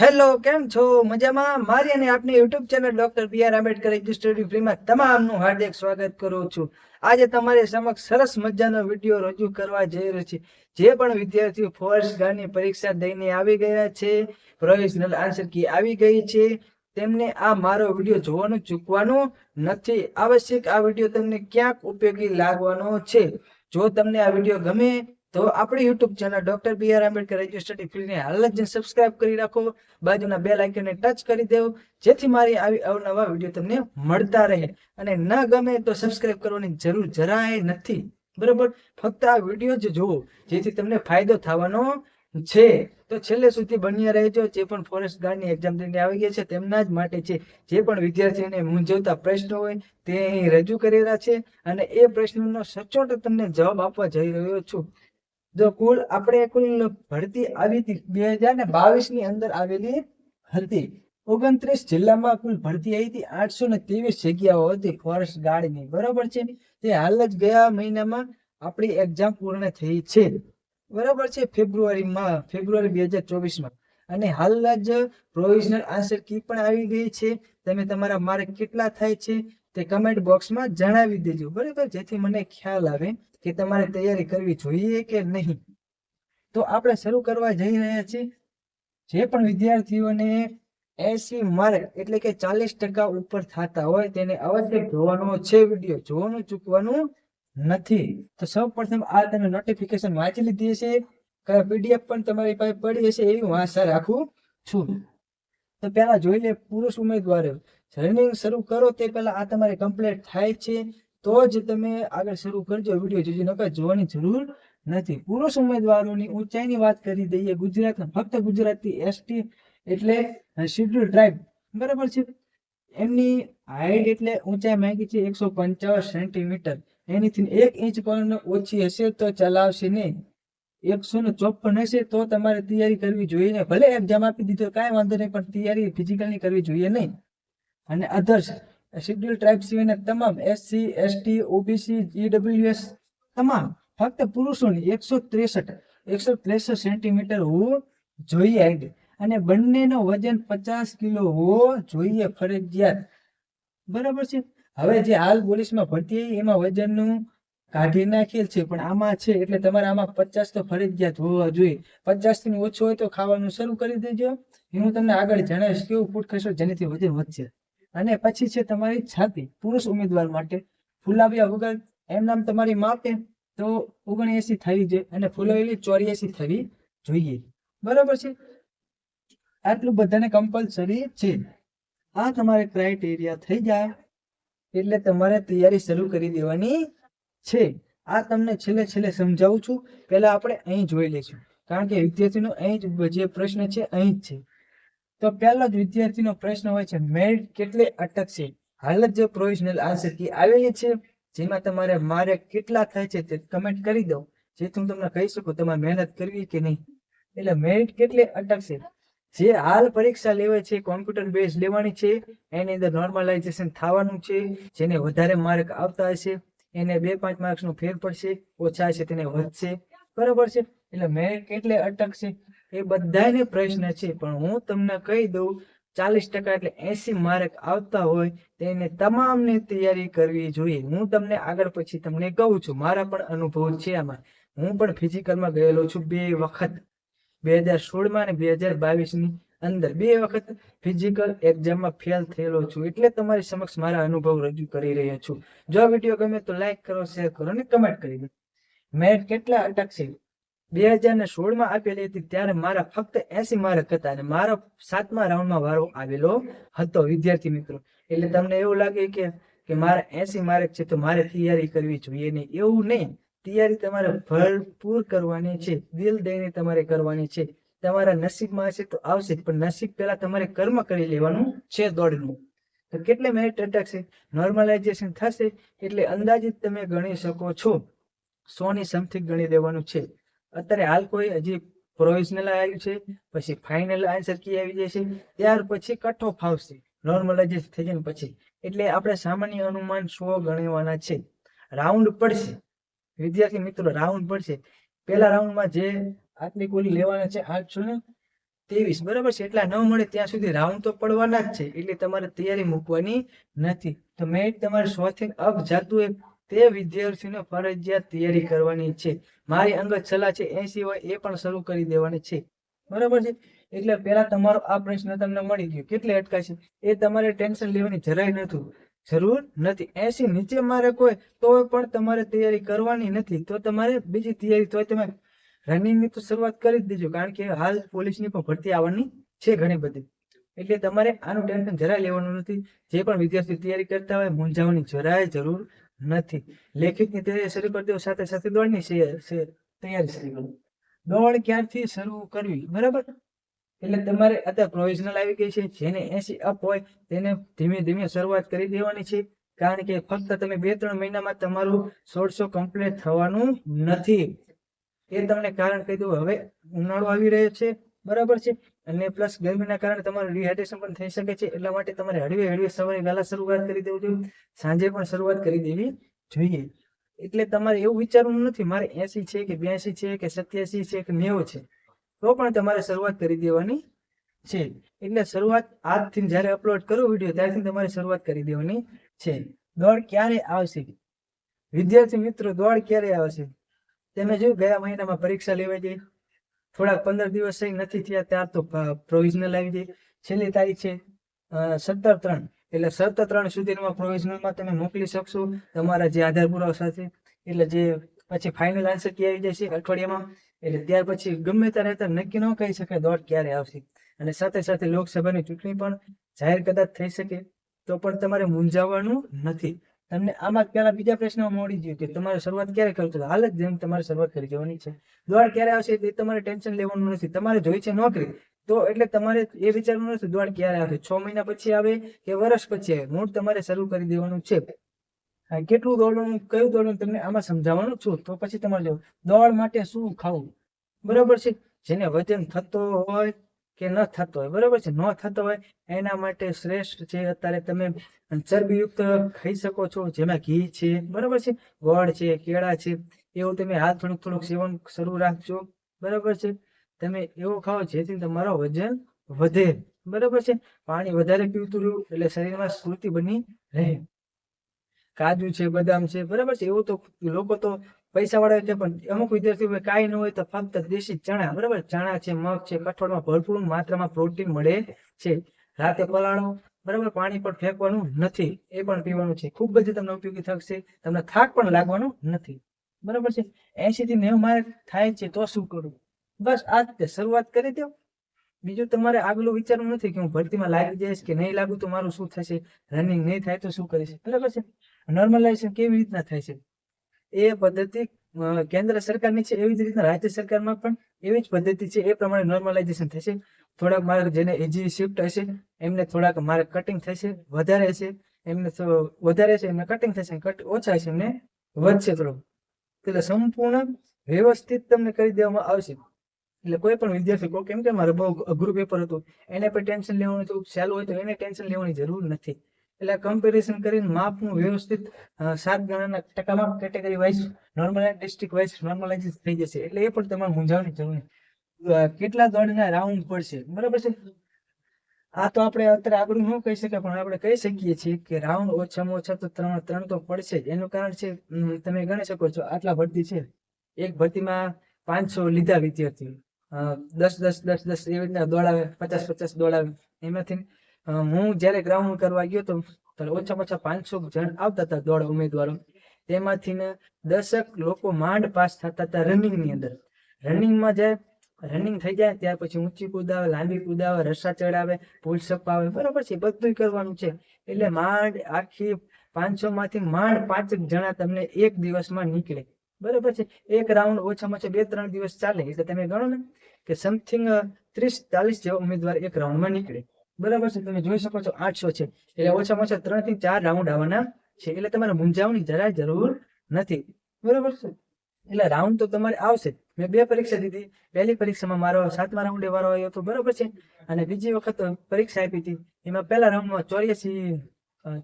Hello, કેમ છો? મજામાં? મારી અને આપની YouTube channel doctor B R Ambedkar study ફ્રીમાં તમામનું હાર્દિક સ્વાગત કરું છું. આજે તમારી સમક્ષ સરસ મજાનો વીડિયો રજૂ કરવા જઈ રહ્યો છે. જે પણ વિદ્યાર્થીઓ ફોરેસ્ટ ગાર્ડની પરીક્ષા દઈને આવી ગયા છે પ્રોવિઝનલ આન્સર કી આવી ગઈ છે, તેમને આ મારો વીડિયો જોવાનું ચૂકવાનું નથી આવશ્યક. આ વીડિયો તમને ક્યાંક ઉપયોગી લાગવાનો છે. જો તમને આ વીડિયો ગમે તો આપણી YouTube channel doctor B R Ambedkar edustudy ફિલ્ડને હાલ જ સબસ્ક્રાઇબ કરી રાખો. બાજુના બેલ આઇકનને ટચ કરી દેવો. જેથી મારી આવી અવનવા વીડિયો તમને મળતા રહે. અને ન ગમે તો સબસ્ક્રાઇબ કરવાની જરૂર જરાય નથી. બરાબર? ફક્ત આ વીડિયો જ જુઓ, જેથી તમને ફાયદો થવાનો છે. તો છેલ્લે સુધી બન્યા રહેજો. જે પણ ફોરેસ્ટ ગાર્ડની એક્ઝામ દઈને આવી ગયા છે, તેમના જ માટે છે. જે પણ વિદ્યાર્થીઓને મૂંઝવતા પ્રશ્નો હોય, તે અહીં રજૂ કરેલા છે. અને એ પ્રશ્નનો સચોટ તમને જવાબ આપવા જઈ રહ્યો છું. જો કુલ આપણે કુલ ભરતી આવી હતી બે હજાર ને બાવીસની અંદર આવેલી હતી. ઓગણત્રીસ જિલ્લામાં કુલ ભરતી આવી હતી આઠસો ને ત્રેવીસ જગ્યાઓ હતી. ફોરેસ્ટ ગાર્ડની બરોબર છે. તે હાલ જ ગયા મહિનામાં આપણી એક્ઝામ પૂર્ણ થઈ છે. બરોબર છે ફેબ્રુઆરીમાં, ફેબ્રુઆરી બે હજાર ચોવીસમાં. અને હાલ જ પ્રોવિઝનલ આન્સર કી પણ આવી ગઈ છે. તમે તમારા માર્ક કેટલા થાય છે? તે કમેન્ટ બોક્સમાં જણાવી દેજો. બરાબર? જેથી મને ખ્યાલ આવે કે તમારે તૈયારી કરવી જોઈએ કે નહીં. તો આપણે શરૂ કરવા જઈ રહ્યા છીએ. જે પણ વિદ્યાર્થીઓને એસી માર્ક એટલે કે ચાલીસ ટકા ઉપર થતા હોય તેને અવશ્ય જોવાનો છે વીડિયો. જોવાનું ચૂકવાનું નથી. તો સૌ પ્રથમ આ તમે નોટિફિકેશન વાંચી લીધી હશે. પીડીએફ પણ તમારી પાસે પડી હશે એવી હું આશા રાખું છું. તો પહેલા જોઈ લે પુરુષ ઉમેદવારો. રનિંગ શરૂ કરો તે પહેલા આ તમારે કમ્પ્લીટ થાય છે, તો જ તમે આગળ શરૂ કરજો. વીડિયો જોજો, નકર જોવાની જરૂર નથી. પુરુષ ઉમેદવારોની ઊંચાઈની વાત કરી દઈએ, ગુજરાતના ફક્ત ગુજરાતી એસટી એટલે શેડ્યુલ ટ્રાઇબ બરાબર છે? એમની હાઈટ એટલે ઊંચાઈ માંગી છે એકસો પંચાવન સેન્ટીમીટર એનીથી એક ઇંચ પણ ઓછી હશે તો ચલાવશે નહીં. એકસો ને ચોપન હશે તો તમારે તૈયારી કરવી જોઈએ. ભલે એક્ઝામ આપી દીધો, કાંઈ વાંધો નહીં, પણ તૈયારી ફિઝિકલની કરવી જોઈએ નહીં. અને અધર્સ શેડ્યુલ ટ્રાઇબ સિવાયના તમામ એસસી એસટી ઓબીસી જીડબ્લ્યુએસ તમામ. ફક્ત પુરુષોની એકસો ત્રેસઠ એકસો ત્રેસઠ સેન્ટીમીટર હોવું જોઈએ. હાઈટ અને બંનેનો વજન પચાસ કિલો હોવો જોઈએ, ફરજિયાત. બરાબર છે? હવે જે હાલ પોલીસમાં ભરતી એમાં વજનનું કાઢી નાખેલ છે, પણ આમાં છે, એટલે તમારે આમાં પચાસ તો ફરજિયાત હોવા જોઈએ. પચાસથી ઓછું હોય તો ખાવાનું શરૂ કરી દેજો. હું તમને આગળ જણાવીશ કેવું ફૂડ ખાશો જેનાથી વજન વધશે. અને પછી છે તમારી છાતી. પુરુષ ઉમેદવાર માટે ફૂલાવ્યા વગર એમ નામ તમારી માપે તો ઓગણએસી થવી જોઈએ અને ફૂલાવેલી ચોર્યાસી થવી જોઈએ. બરાબર છે? આટલું બધાને કમ્પલસરી છે. આ તમારે ક્રાઇટેરિયા થઈ જાય એટલે તમારે તૈયારી શરૂ કરી દેવાની છે. આ તમને છેલ્લે છેલ્લે સમજાવું છું. પહેલા આપણે અહીં જોઈ લઈશું. કારણ કે વિદ્યાર્થીનો અહીં જ જે પ્રશ્ન છે, અહીં જ છે. તો પહેલો જ વિદ્યાર્થીનો પ્રશ્ન હોય છે, મેરિટ કેટલે અટકશે હાલ જ પ્રોવિઝનલ આન્સર કી આવેલી છે, જેમાં તમારે મારે કેટલા થાય છે તે કમેન્ટ કરી દો. જેથી હું તમને કહી શકું, તમારે મહેનત કરવી કે નહીં? એટલે મેરિટ કેટલે અટકશે જે હાલ પરીક્ષા લેવાય છે કોમ્પ્યુટર બેઝ લેવાની છે, એની અંદર નોર્મલાઇઝેશન થવાનું છે, જેને વધારે માર્ક આવતા હશે, એને બે પાંચ માર્ક્સનો ફેર પડશે, ઓછા હશે, તેને વધશે. બરાબર છે? એટલે મેરિટ કેટલે અટકશે એ બધાને પ્રશ્ન છે, પણ હું તમને કહી દઉં, ચાલીસ ટકા એટલે એસી માર્ક આવતા હોય તેને તમામને તૈયારી કરવી જોઈએ. હું તમને આગળ પછી તમને કહું છું, મારા પણ અનુભવ છે આમાં. હું પણ ફિઝિકલમાં ગયેલો છું બે વખત. બે હજાર સોળમાં અને બે હજાર બાવીસની અંદર. બે વખત ફિઝિકલ એક્ઝામમાં ફેલ થયેલો છું. એટલે તમારી સમક્ષ મારા અનુભવ રજૂ કરી રહ્યો છું. જો વીડિયો ગમે તો લાઈક કરો શેર કરો અને કમેન્ટ કરી દો. મેરિટ કેટલા અટકશે? બે હજાર ને સોળમાં આપેલી હતી ત્યારે મારા ફક્ત એસી માર્ક હતા અને મારો સાતમા રાઉન્ડમાં વારો આવેલો હતો, વિદ્યાર્થી મિત્રો. એટલે તમને એવું લાગે કે કે મારા એસી માર્ક છે તો મારે તૈયારી કરવી જોઈએ નહીં. એવું નહીં. તૈયારી તમારે ભરપૂર કરવાની છે. દિલ દઈને તમારે કરવાની છે. તમારા નસીબમાં હશે તો આવશે પણ નસીબ પહેલા તમારે કર્મ કરી લેવાનું છે દોડનું. તો કેટલે મેરિટ અટકશે? નોર્મલાઇઝેશન થશે એટલે અંદાજિત તમે ગણી શકો છો. સો ની સમથિંગ ગણી દેવાનું છે. અત્યારે હાલ કોઈ હજી પ્રોવિઝનલ આવ્યું છે, પછી ફાઇનલ આન્સર કી આવી જશે, ત્યાર પછી કટ ઓફ આવશે નોર્મલાઇઝ થઈ જાય પછી. એટલે આપણે સામાન્ય અનુમાન સો ગણવાના છે. રાઉન્ડ પડશે. વિદ્યાર્થી મિત્રો રાઉન્ડ પડશે. પહેલા રાઉન્ડમાં જે આટલી કુલ લેવાના છે આઠસો ને ત્રેવીસ, બરાબર છે? એટલા ન મળે ત્યાં સુધી રાઉન્ડ તો પડવાના જ છે. એટલે તમારે તૈયારી મૂકવાની નથી. તો મેં તમારે સો થી અપ જાતું તે વિદ્યાર્થીઓને ફરજિયાત તૈયારી કરવાની છે. મારી અંગત સલાહ છે એસી હોય એ પણ શરૂ કરી દેવાની છે. બરાબર છે? એટલે પહેલા તમારો આ પ્રશ્ન તમને મળી ગયો. કેટલે અટકાશે એ તમારે ટેન્શન લેવાની જરાય નથી જરૂર નથી. એસી નીચે મારે કોઈ તો પણ તમારે તૈયારી કરવાની નથી. તો તમારે બીજી તૈયારી તો તમે રનિંગની તો શરૂઆત કરી જ દેજો. કારણ કે હાલ પોલીસની પણ ભરતી આવવાની છે ઘણી બધી. એટલે તમારે આનું ટેન્શન જરાય લેવાનું નથી. જે પણ વિદ્યાર્થી તૈયારી કરતા હોય, મૂંઝાવાની જરાય જરૂર નથી. લેખિતની તૈયારી શરૂ કરી દો સાથે સાથે દોડની તૈયારી શરૂ કરો દોડ ક્યારથી શરૂ કરવી? બરાબર? એટલે તમારે અત્યારે પ્રોવિઝનલ આવી ગઈ છે, જેને એસી અપ હોય તેને ધીમે ધીમે શરૂઆત કરી દેવાની છે, કારણ કે ફક્ત તમે બે ત્રણ મહિનામાં તમારું સોળસો કમ્પ્લીટ થવાનું નથી. એ તમને કારણ કહી દઉં, હવે ઉનાળો આવી રહ્યો છે, બરાબર છે? અને પ્લસ ગરમીના કારણે તમારું રિહાઇડ્રેશન પણ થઈ શકે છે, એટલા માટે તમારે હળવે હળવે સવારે વહેલા શરૂઆત કરી દેવું જોઈએ, સાંજે પણ શરૂઆત કરી દેવી જોઈએ. એટલે તમારે એવું વિચારવું નથી, મારે એસી છે કે બ્યાસી છે કે સત્યાસી છે કે નેવું છે, તો પણ તમારે શરૂઆત કરી દેવાની છે. એટલે શરૂઆત આજથી જ્યારે અપલોડ કરું વીડિયો ત્યારથી તમારે શરૂઆત કરી દેવાની છે. દોડ ક્યારે આવશે? વિદ્યાર્થી મિત્રો, દોડ ક્યારે આવશે? તમે જોયું ગયા મહિનામાં પરીક્ષા લેવાઈ ગઈ થોડાક પંદર દિવસ નથી થયા, ત્યાર તો પ્રોવિઝનલ આવી જાય. છેલ્લી તારીખ છે સત્તર ત્રણ. એટલે સત્તર ત્રણ સુધીમાં પ્રોવિઝનલમાં તમે મોકલી શકશો તમારા જે આધાર પુરાવા સાથે. એટલે જે પછી ફાઇનલ આન્સર કી આવી જશે અઠવાડિયામાં. એટલે ત્યાર પછી ગમે ત્યારે અત્યારે નક્કી ન કહી શકાય દોડ ક્યારે આવશે. અને સાથે સાથે લોકસભાની ચૂંટણી પણ જાહેર કદાચ થઈ શકે, તો પણ તમારે મૂંઝાવવાનું નથી. તમને આમાં પહેલા બીજા પ્રશ્નમાં મળી ગયું કે તમારે શરૂઆત ક્યારે કરતો હાલ જ જેમ તમારે શરૂઆત કરી દેવાની છે. દોડ ક્યારે આવશે એ તમારે ટેન્શન લેવાનું નથી. તમારે જોઈ છે નોકરી. તો એટલે તમારે એ વિચારવાનું નથી, દોડ ક્યારે આવે? છ મહિના પછી આવે કે વર્ષ પછી આવે? મૂળ તમારે શરૂ કરી દેવાનું છે. કેટલું દોડવાનું, કયું દોડવાનું તમને આમાં સમજાવવાનું છું? તો પછી તમારે દોડ માટે શું ખાવું? બરાબર છે? જેને વજન થતો હોય કે ન થતો હોય. બરાબર છે? ન થતો હોય, એના માટે શ્રેષ્ઠ છે. અત્યારે તમે ચરબીયુક્ત ખાઈ શકો છો, જેમાં ઘી છે, બરાબર છે? ગોળ છે, કેળા છે, એવું તમે હાલ થોડુંક થોડુંક સેવન શરૂ રાખજો. બરાબર છે? તમે એવું ખાઓ જેથી તમારો વજન વધે. બરાબર છે? પાણી વધારે પીવતું રહ્યું એટલે શરીરમાં સ્ફૂર્તિ બની રહે. કાજુ છે, બદામ છે, બરાબર છે? એવું તો લોકો તો પૈસા વાળા છે પણ અમુક વિદ્યાર્થીઓ કાંઈ ન હોય તો ફક્ત દેશી ચણા, બરાબર? ચણા છે, મગ છે, કઠોળમાં ભરપૂર માત્રામાં પ્રોટીન મળે છે. રાતે પલાળો, બરાબર? પાણી પણ ફેંકવાનું નથી. એ પણ પીવાનું છે. ખૂબ જ તમને ઉપયોગી થશે. તમને થાક પણ લાગવાનો નથી. બરાબર છે? એસી થી નેવ માર્ક થાય છે તો શું કરવું? બસ આ રીતે શરૂઆત કરી દો. બીજું તમારે આગલું વિચારવું નથી કે હું ભરતીમાં લાગી જઈશ કે નહીં લાગુ તો મારું શું થશે? રનિંગ નહીં થાય તો શું કરીશ? બરાબર છે? નોર્મલાઇઝેશન કેવી રીતના થાય છે? એ પદ્ધતિ કેન્દ્ર સરકારની છે, એવી જ રીતના રાજ્ય સરકારમાં પણ એવી જ પદ્ધતિ છે, એ પ્રમાણે નોર્મલાઇઝેશન થશે. થોડાક માર્ક જેને એજી શિફ્ટ હશે, એમને થોડાક માર્ક કટિંગ થશે, વધારે હશે, એમને વધારે છે એમને કટિંગ થશે કટ ઓછા હશે, એમને વધશે થોડું એટલે સંપૂર્ણ વ્યવસ્થિત તમને કરી દેવામાં આવશે. એટલે કોઈ પણ વિદ્યાર્થી કહો કેમ કે મારે બહુ અઘરું પેપર હતું, એને પણ ટેન્શન લેવાનું હતું સહેલું હોય તો એને ટેન્શન લેવાની જરૂર નથી. એટલે કમ્પેરિઝન કરીને માપનું વ્યવસ્થિત સાત ગણાના ટકામાં category wise normal district wise normalize થઈ જશે. એટલે એ પણ તમારે મૂંઝાવવાની જરૂર નહીં. કેટલા દોડના રાઉન્ડ પડશે? બરાબર છે? આ તો આપણે અત્યારે આગળ ન કહી શકીએ પણ આપણે કહી શકીએ છીએ કે રાઉન્ડ ઓછામાં ઓછા તો ત્રણ ત્રણ તો પડશે એનું કારણ છે તમે ગણી શકો છો, આટલા ભરતી છે. એક ભરતીમાં પાંચસો લીધા વિદ્યાર્થીઓ. દસ દસ દસ દસ એવી રીતના દોડાવે, પચાસ પચાસ દોડાવે. એમાંથી હું જ્યારે ગ્રાઉન્ડ કરવા ગયો તો ઓછામાં ઓછા પાંચસો જણ આવતા હતા દોડ ઉમેદવારો. તેમાંથી ને દસક લોકો માંડ પાસ થતા હતા રનિંગની અંદર. રનિંગમાં જાય રનિંગ થઈ જાય ત્યાર પછી ઊંચી કુદાવે, લાંબી કુદાવે રસા ચડાવે, પુલ સપાવે, બરાબર છે બધું કરવાનું છે. એટલે માંડ આખી પાંચસો માંથી માંડ પાંચ જણા તમને એક દિવસમાં નીકળે. બરાબર છે, એક રાઉન્ડ ઓછામાં ઓછા બે ત્રણ દિવસ ચાલે. એટલે તમે ગણો ને કે સમથિંગ ત્રીસ ચાલીસ જેવા ઉમેદવાર એક રાઉન્ડમાં નીકળે. બરાબર છે? તમે જોઈ શકો છો આઠસો છે. એટલે ઓછામાં ઓછા ત્રણથી ચાર રાઉન્ડ આવવાના છે. એટલે તમારે મૂંઝાવવાની જરાય જરૂર નથી. બરાબર છે? એટલે રાઉન્ડ તો તમારે આવશે. મેં બે પરીક્ષા દીધી. પહેલી પરીક્ષામાં મારો સાતમા રાઉન્ડે વારો આવ્યો હતો. બરાબર છે? અને બીજી વખત પરીક્ષા આપી હતી. એમાં પહેલા રાઉન્ડમાં ચોર્યાસી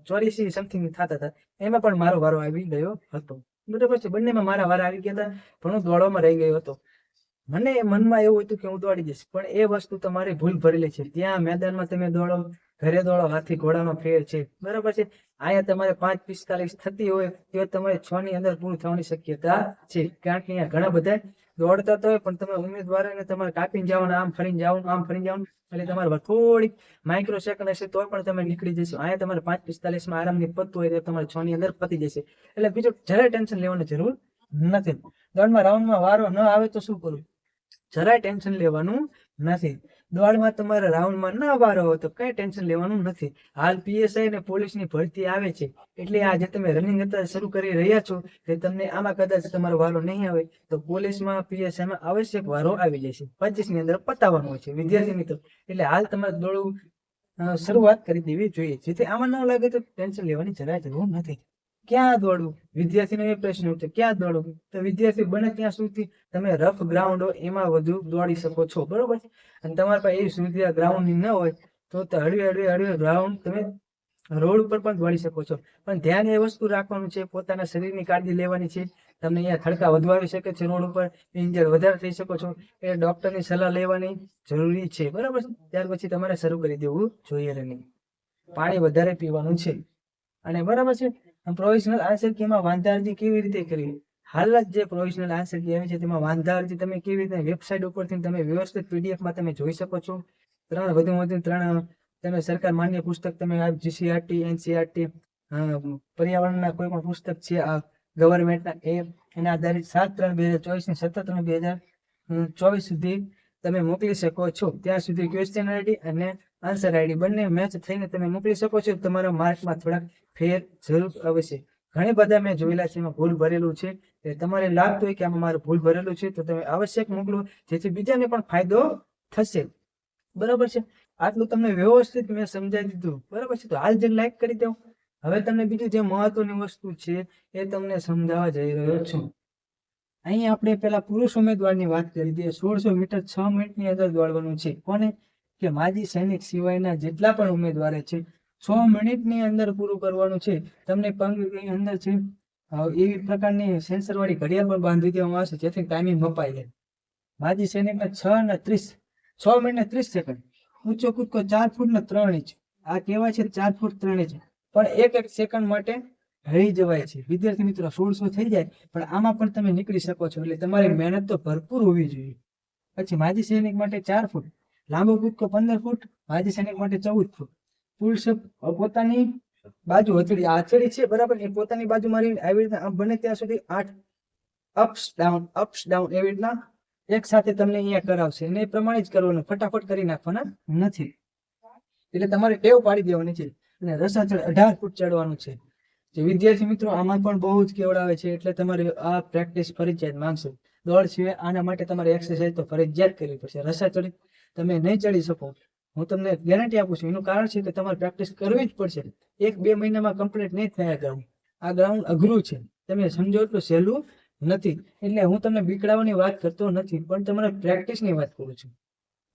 ચોર્યાસી સમથિંગ થતા હતા. એમાં પણ મારો વારો આવી ગયો હતો. બરાબર છે? બંનેમાં મારા વારા આવી ગયા હતા. પણ હું દોડવામાં રહી ગયો હતો. મને મનમાં એવું હતું કે હું દોડી જઈશ, પણ એ વસ્તુ તમારી ભૂલ ભરેલી છે. ત્યાં મેદાનમાં તમે દોડો, ઘરે દોડો, હાથી ઘોડાનો ફેર છે. બરાબર છે? અહીંયા તમારે પાંચ પિસ્તાલીસ થતી હોય તો તમારે છ ની અંદર પૂરું થવાની શક્યતા છે. કારણ કે અહીંયા ઘણા બધા દોડતા તો હોય, પણ તમે ઉમેદવારોને તમારે કાપીને જવાનું, આમ ફરીને જવાનું, આમ ફરીને જવાનું, એટલે તમારે થોડીક માઇક્રો સેકન્ડ હશે તો પણ તમે નીકળી જશો. અહીંયા તમારે પાંચ પિસ્તાલીસમાં આરામથી પતતું હોય તો તમારે છ ની અંદર પતી જશે. એટલે બીજું જરાય ટેન્શન લેવાની જરૂર નથી. દોડમાં રાઉન્ડમાં વારો ન આવે તો શું કરવું જરાય ટેન્શન લેવાનું નથી. દોડમાં તમારા રાઉન્ડમાં ના વારો હોય તો કઈ ટેન્શન લેવાનું નથી. હાલ પીએસઆઈ અને પોલીસની ભરતી આવે છે. એટલે આ જે તમે રનિંગ અત્યારે શરૂ કરી રહ્યા છો તે તમને આમાં કદાચ તમારો વારો નહીં આવે તો પોલીસમાં પીએસઆઈમાં આવશ્યક વારો આવી જશે. પચીસની અંદર પતાવવાનો હોય છે, વિદ્યાર્થી મિત્રો. એટલે હાલ તમારે દોડવું શરૂઆત કરી દેવી જોઈએ. જેથી આમાં ન લાગે તો ટેન્શન લેવાની જરાય જરૂર નથી. ક્યાં દોડવું? વિદ્યાર્થીનો એ પ્રશ્ન ઉઠે, ક્યાં દોડવું? તો વિદ્યાર્થી બને ત્યાં સુધી તમે રફ ગ્રાઉન્ડ હોય એમાં વધુ દોડી શકો છો, બરોબર છે? અને તમારી પાસે એવી સુવિધા ગ્રાઉન્ડની હોય, તો હળવે હળવે હળવે ગ્રાઉન્ડ તમે રોડ ઉપર પણ દોડી શકો છો. પણ ધ્યાન એ વસ્તુ રાખવાનું છે, પોતાના શરીરની કાળજી લેવાની છે. તમને અહીંયા ખડકા વધુ શકે છે રોડ ઉપર ઇન્જર વધારે થઈ શકો છો. એ ડોક્ટરની સલાહ લેવાની જરૂરી છે, બરાબર ત્યાર પછી તમારે શરૂ કરી દેવું જોઈએ રનિંગ. પાણી વધારે પીવાનું છે. અને બરાબર છે? પ્રોવિઝનલ આન્સર કીમાં વાંધા અરજી કેવી રીતે કરવી? હાલ જ જે પ્રોવિઝનલ આન્સર કી છે, તેમાં વાંધા અરજી તમે કેવી રીતે વેબસાઇટ ઉપરથી તમે વ્યવસ્થિત પીડીએફમાં તમે જોઈ શકો છો. ત્રણ વધુમાં વધુ ત્રણ તમે સરકાર માન્ય પુસ્તક તમે જીસીઆરટી એનસીઆરટી પર્યાવરણના કોઈ પણ પુસ્તક છે, આ ગવર્મેન્ટના એ એના આધારિત સાત ત્રણ બે હજાર ચોવીસ સત્તર ત્રણ બે હજાર ચોવીસ સુધી તમે મોકલી શકો છો. ત્યાં સુધી ક્વેશ્ચન આઈડી અને આન્સર આઈડી બંને મેચ થઈને તમે મોકલી શકો છો. તમારા માર્કમાં થોડાક ફેર જરૂર આવશે ઘણી બધા મેં જોયેલા છે ભૂલ ભરેલું છે. તમારે લાગતું હોય કે આમાં મારું ભૂલ ભરેલું છે, તો તમે આવશ્યક મોકલો. જેથી બીજાને પણ ફાયદો થશે. બરાબર છે? આટલું તમને વ્યવસ્થિત મેં સમજાવી દીધું. બરાબર છે? તો હાલ જે લાઈક કરી દઉં. હવે તમને બીજું જે મહત્વની વસ્તુ છે, એ તમને સમજાવવા જઈ રહ્યો છું. અહીં આપણે પેલા પુરુષ ઉમેદવારની વાત કરી દઈએ. સોળસો મીટર છ મિનિટની અંદર દોડવાનું છે. કોને? કે માજી સૈનિક સિવાયના જેટલા પણ ઉમેદવારે છે છ મિનિટની અંદર પૂરું કરવાનું છે. તમને પંગની અંદર છે એવી પ્રકારની સેન્સર વાળી ઘડિયાળ પણ બાંધી દેવામાં આવશે, જેથી ટાઈમિંગ મપાઈ જાય. માજી સૈનિકના છ ને ત્રીસ છ મિનિટ ત્રીસ સેકન્ડ ઊંચો કૂદકો ચાર ફૂટ ને ત્રણ ઇંચ. આ કહેવાય છે ચાર ફૂટ ત્રણ ઇંચ. પણ એક એક સેકન્ડ માટે રહી જવાય છે. વિદ્યાર્થી મિત્રો, સોળસો થઈ જાય, પણ આમાં પણ તમે નીકળી શકો છો. એટલે તમારી મહેનત તો ભરપૂર હોવી જોઈએ. પછી માજી સૈનિક માટે ચાર ફૂટ. લાંબો કૂદકો પંદર ફૂટ માજી સૈનિક માટે ચૌદ ફૂટ? ફૂલ પોતાની બાજુ હથેળી. હથેળી છે, બરાબર? એ પોતાની બાજુ મારી આવી રીતના બને ત્યાં સુધી આઠ અપ્સ ડાઉન અપ્સ ડાઉન એવી રીતના એક સાથે તમને અહીંયા કરાવશે. અને એ પ્રમાણે જ કરવાનું. ફટાફટ કરી નાખવાના નથી. એટલે તમારે ટેવ પાડી દેવાની છે. અને રસા ચડ અઢાર ફૂટ ચડવાનું છે. જે વિદ્યાર્થી મિત્રો, આમાં પણ બહુ જ કેવડાવે છે. એટલે તમારે આ પ્રેક્ટિસ ફરજિયાત માંગશે દોડ સિવાય આના માટે તમારે એક્સરસાઇઝ તો ફરજિયાત કરવી પડશે. રસા ચડી તમે નહીં ચડી શકો. હું તમને ગેરંટી આપું છું. એનું કારણ છે કે તમારે પ્રેક્ટિસ કરવી જ પડશે. એક બે મહિનામાં કમ્પ્લીટ નહીં થયા ગ્રાઉન્ડ આ ગ્રાઉન્ડ અઘરું છે. તમે સમજો એટલું સહેલું નથી. એટલે હું તમને બીકડાવાની વાત કરતો નથી, પણ તમારે પ્રેક્ટિસની વાત કરું છું.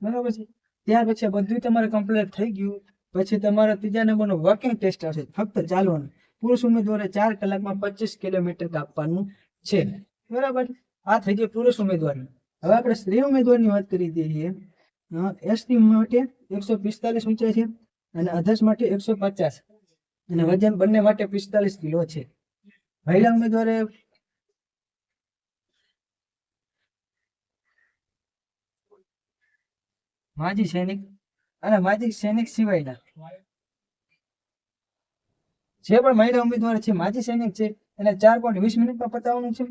બરાબર છે? ત્યાર પછી બધું તમારે કમ્પ્લીટ થઈ ગયું. પછી તમારા ત્રીજા નંબરનો વોકિંગ ટેસ્ટ આવશે. ફક્ત ચાલવાનું. પુરુષ ઉમેદવારે ચાર કલાકમાં પચીસ કિલોમીટર કાપવાનું છે. બરાબર? આ થઈ ગયું પુરુષ ઉમેદવારનું. હવે આપણે સ્ત્રી ઉમેદવારની વાત કરી દઈએ. એસટી માટે એકસો પિસ્તાલીસ ઊંચાઈ છે અને અધર્સ માટે એકસો પચાસ. અને વજન બંને માટે પિસ્તાલીસ કિલો છે. મહિલા ઉમેદવારે માજી સૈનિક અને માજી સૈનિક સિવાયના. જે પણ મહિલા ઉમેદવાર છે, માજી સૈનિક છે, એને ચાર પોઈન્ટ વીસ મિનિટમાં પતાવવાનું છે.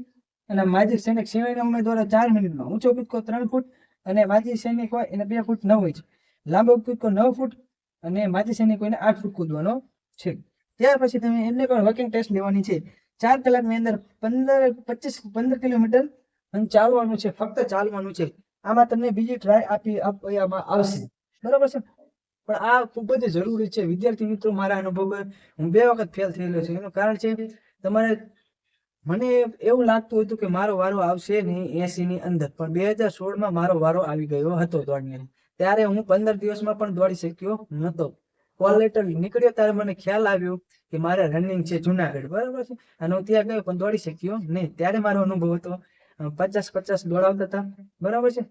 અને માજી સૈનિક સિવાયના ઉમેદવારો ચાર મિનિટમાં. ઊંચો કૂદકો ત્રણ ફૂટ અને માજી સૈનિક હોય એને બે ફૂટ નવ ઇંચ. લાંબો કૂદકો નવ ફૂટ અને માજી સૈનિક હોય આઠ ફૂટ કૂદવાનો છે. ત્યાર પછી તમે એમને પણ વર્કિંગ ટેસ્ટ લેવાની છે. ચાર કલાકની અંદર પંદર, પચીસ, પંદર કિલોમીટર અને ચાલવાનું છે, ફક્ત ચાલવાનું છે. આમાં તમને બીજી ટ્રાય આપી, આપવામાં આવશે. બરાબર છે? પણ આ ખૂબ જ જરૂરી છે. વિદ્યાર્થી મિત્રો, મારા અનુભવ હું બે વખત ફેલ થયેલો છું. એનું કારણ છે તમારે મને એવું લાગતું હતું કે મારો વારો આવશે નહીં એસી ની અંદર, પણ બે હજાર સોળમાં મારો વારો આવી ગયો હતો દોડની ત્યારે હું પંદર દિવસમાં પણ દોડી શક્યો નતો કોલ લેટર નીકળ્યો ત્યારે મને ખ્યાલ આવ્યો કે મારે રનિંગ છે જુનાગઢ, બરાબર છે? અને હું ત્યાં ગયો પણ દોડી શક્યો નહીં. ત્યારે મારો અનુભવ હતો પચાસ પચાસ દોડાવતા હતા, બરાબર છે?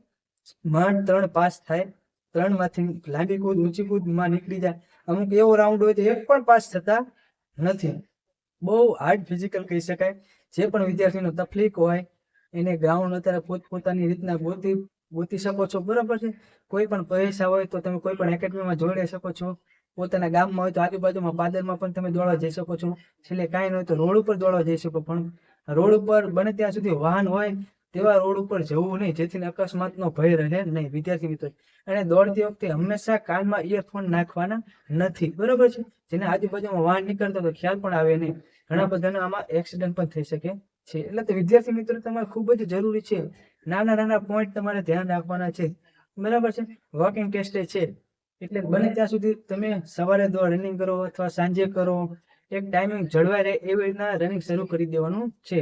માંડ ત્રણ પાસ થાય ત્રણમાંથી લાંબી કૂદ, ઊંચી કૂદમાં નીકળી જાય. અમુક એવો રાઉન્ડ હોય તો એક પણ પાસ થતા નથી. બહુ હાર્ડ ફિઝિકલ કહી શકાય. જે પણ વિદ્યાર્થીનો તકલીફ હોય, એને ગ્રાઉન્ડ અત્યારે પોતપોતાની રીતના ગોતી ગોતી શકો છો. બરાબર છે? કોઈ પણ પૈસા હોય તો તમે કોઈ પણ એકેડમીમાં જોડાઈ શકો છો. પોતાના ગામમાં હોય તો આજુબાજુમાં પાદરમાં પણ તમે દોડવા જઈ શકો છો. છેલ્લે કાંઈ ન હોય તો રોડ ઉપર દોડવા જઈ શકો. પણ રોડ ઉપર બને ત્યાં સુધી વાહન હોય તેવા રોડ ઉપર જવું નહીં. જેથી અકસ્માતનો ભય રહે નહીં. વિદ્યાર્થી મિત્રો, અને દોડતી વખતે હંમેશા કાનમાં ઇયરફોન નાખવાના નથી. બરાબર છે? જેને આજુબાજુમાં વાહન નીકળતો તો ખ્યાલ પણ આવે નહીં. ઘણા બધાના આમાં એક્સિડન્ટ પણ થઈ શકે છે. એટલે તો વિદ્યાર્થી મિત્રો તમારે ખૂબ જ જરૂરી છે. નાના નાના પોઈન્ટ તમારે ધ્યાન રાખવાના છે. બરાબર છે? વોકિંગ ટેસ્ટ છે. એટલે બને ત્યાં સુધી તમે સવારે દોડ રનિંગ કરો અથવા સાંજે કરો. એક ટાઈમિંગ જળવાઈ રહે એવી રીતના રનિંગ શરૂ કરી દેવાનું છે.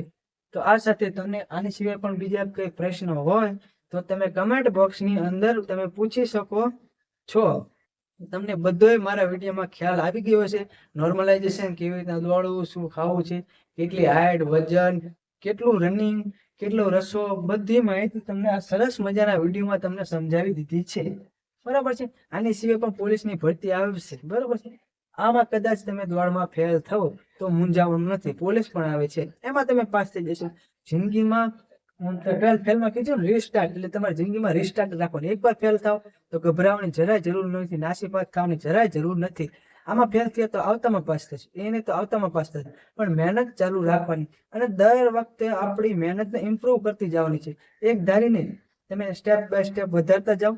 તો આ સાથે તમને આની સિવાય પણ બીજા કઈ પ્રશ્નો હોય તો તમે કમેન્ટ બોક્સની અંદર તમે પૂછી શકો છો. તમને બધોય મારા વિડીયોમાં ખ્યાલ આવી ગયો છે નોર્મલાઇઝેશન કેવી રીતના દોડવું, શું ખાવું છે, કેટલી હાઈટ વજન, કેટલું રનિંગ કેટલો રસો, બધી માહિતી તમને આ સરસ મજાના વિડીયોમાં તમને સમજાવી દીધી છે. બરાબર છે? આની સિવાય પણ પોલીસની ભરતી આવશે. બરાબર છે? આમાં કદાચ તમે દોડમાં ફેલ થવો તો મૂંઝાવણ નથી. પોલીસ પણ આવે છે. એમાં તમે પાસ થઈ જશો. જિંદગીમાં ટ્વેલ્થ ફેલમાં કીધું રીસ્ટાર્ટ એટલે તમારી જિંદગીમાં રીસ્ટાર્ટ રાખવાનું. એકવાર ફેલ થાવ, તો ગભરાવાની જરાય જરૂર નથી નાસીપાસ થવાની જરાય જરૂર નથી. આમાં ફેલ થયા તો આવતામાં પાસ થશે. એને તો આવતામાં પાસ થશે. પણ મહેનત ચાલુ રાખવાની. અને દર વખતે આપણી મહેનતને ઇમ્પ્રુવ કરતી જવાની છે. એક ધારીને તમે સ્ટેપ બાય સ્ટેપ વધારતા જાઓ.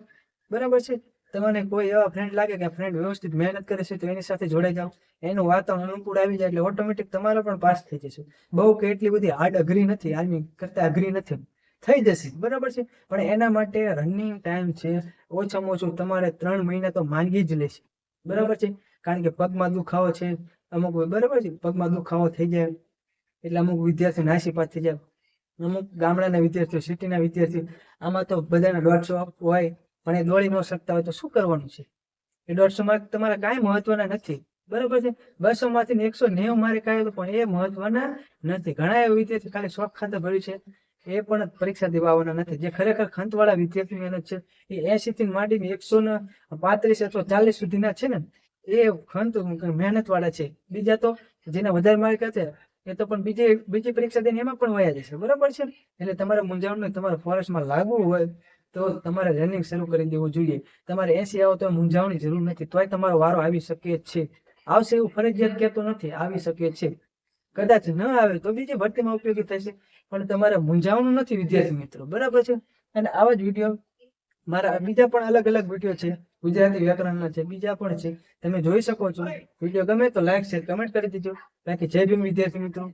બરાબર છે? તમને કોઈ એવા ફ્રેન્ડ લાગે કે ફ્રેન્ડ વ્યવસ્થિત મહેનત કરે છે, તો એની સાથે જોડાઈ જાઓ. એનું વાતાવરણ અનુકૂળ આવી જાય એટલે ઓટોમેટિક તમારો પણ પાસ થઈ જશે. બહુ કે એટલી બધી હાર્ડ અઘરી નથી આર્મી કરતા અઘરી નથી. થઈ જશે, બરાબર છે? પણ એના માટે રનિંગ ટાઈમ છે, ઓછામાં ઓછું તમારે ત્રણ મહિના તો માંગી જ લેશે. બરાબર છે? કારણ કે પગમાં દુખાવો છે, અમુક બરાબર છે? પગમાં દુખાવો થઈ જાય, એટલે અમુક વિદ્યાર્થીઓ નાસીપાત થઈ જાય. અમુક ગામડાના વિદ્યાર્થીઓ સિટીના વિદ્યાર્થીઓ, આમાં તો બધાના દોઢસો હોય. પણ એ દોડી ન શકતા હોય તો શું કરવાનું છે? એ દોઢસો માર્ક તમારા કાંઈ મહત્વના નથી. બરોબર છે? બસો માંથી એકસો નેવું માર્ક આવ્યો પણ એ મહત્વના નથી. ઘણા એવા વિદ્યાર્થી ખાલી શોખ ખાતે ભર્યું છે. એ પણ પરીક્ષા દેવા આવવાના નથી. જે ખરેખર ખંતવાળા વિદ્યાર્થી મહેનત છે, એ એસી થી માંડીને એકસો ને પાંત્રીસ અથવા ચાલીસ સુધીના છે ને, એ ખંત મહેનત વાળા છે. બીજા તો જેના વધારે માર્ક હતા એ તો પણ બીજી બીજી પરીક્ષા દઈને એમાં પણ વયા જશે. બરાબર છે? એટલે તમારે મૂંઝાવણ તમારે ફોરેસ્ટમાં લાગવું હોય તો તમારે રનિંગ શરૂ કરી દેવું જોઈએ. તમારે એસી આવો તો મૂંઝાવણી જરૂર નથી. તોય તમારો વારો આવી શકે છે. આવશે એવું ફરજિયાત કહેતો નથી. આવી શકે છે. કદાચ ન આવે તો બીજી ભરતીમાં ઉપયોગી થશે. પણ તમારે મૂંઝાવણું નથી, વિદ્યાર્થી મિત્રો. બરાબર છે? અને આવા જ વીડિયો મારા બીજા પણ અલગ અલગ વીડિયો છે. ગુજરાતી વ્યાકરણના છે. બીજા પણ છે. તમે જોઈ શકો છો. વીડિયો ગમે તો લાઈક શેર કમેન્ટ કરી દેજો. બાકી જય ભીમ વિદ્યાર્થી મિત્રો.